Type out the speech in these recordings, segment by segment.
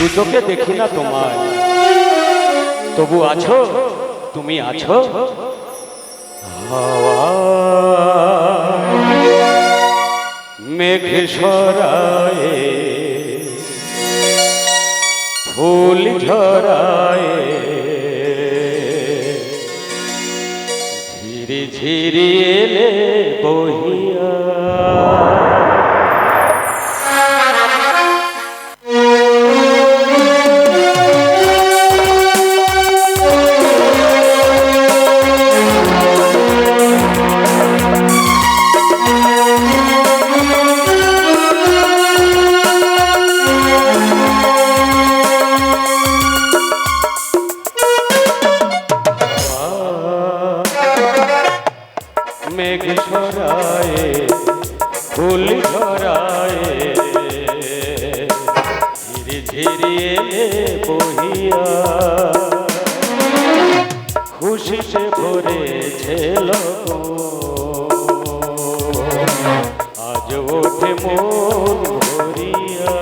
দু চোখে দেখি না তোমায়। তবু আছো? তুমি আছো? মেঘ সরায়ে, ফুল ঝরায়ে ঝিরি ঝিরি সরায়ে ফুল ঝরায়ে ধীরে ধীরে বহিয়া খুশিতে ভরেছে লগন। আজ ওঠে মন ভরিয়া।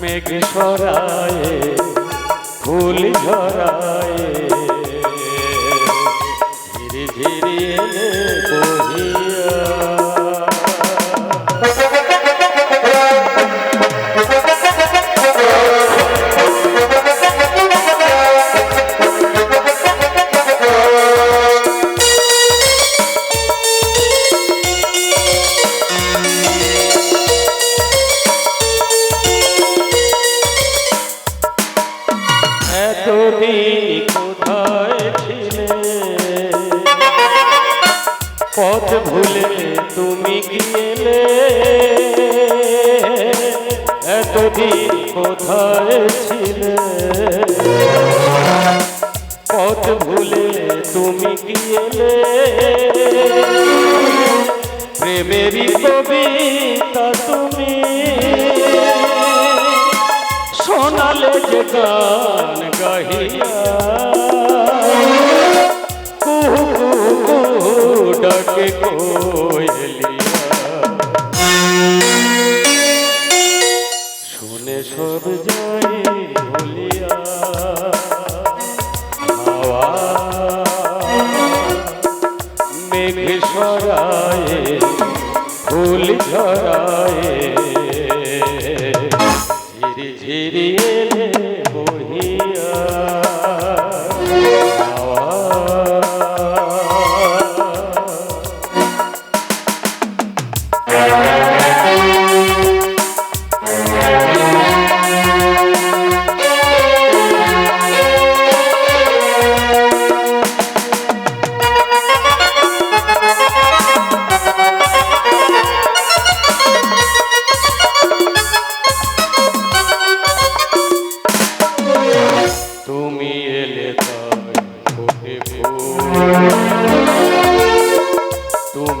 মেঘ সরায়ে, ফুল ঝরায়ে। ধীরে ধীরে পথ ভুলে তুমি গিয়েলে এতদিন কোথায় ছিলে? পথ ভুলে তুমি গিয়েলে প্রেমেরই কবিতা তুমি। শোনালে যে গান গাহিয়া ডাকে কোয়েলিয়া শুনে সব যাই ভুলিয়া হাওয়া মেঘ সরায়ে ফুল ঝরায়ে ঝিরি ঝিরি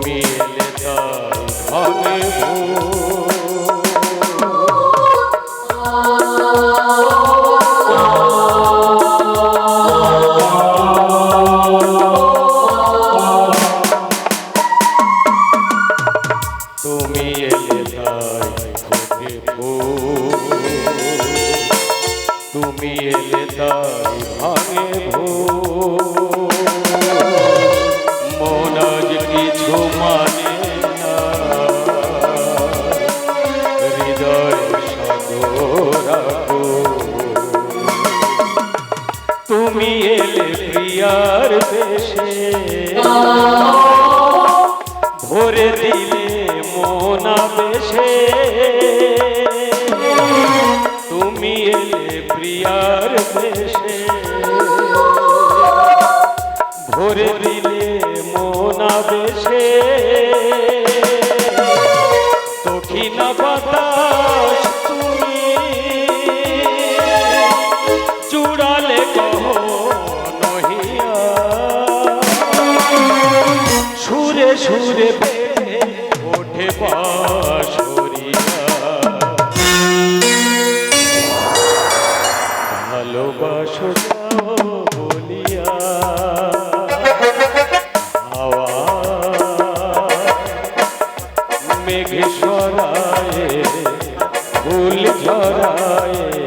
তুমি তার তাই ভাঙে প্রিয়ার দেশে। ভরে দিলে মোনা বেশে তুমি এলে প্রিয়ার দেশে। ভরে দিলে মোনা বাতাস সুরে পেয়ে ওঠে পাশরিয়া ভালোবাসো বলিয়া হাওয়া মেঘ সরায়ে ফুল ঝরায়ে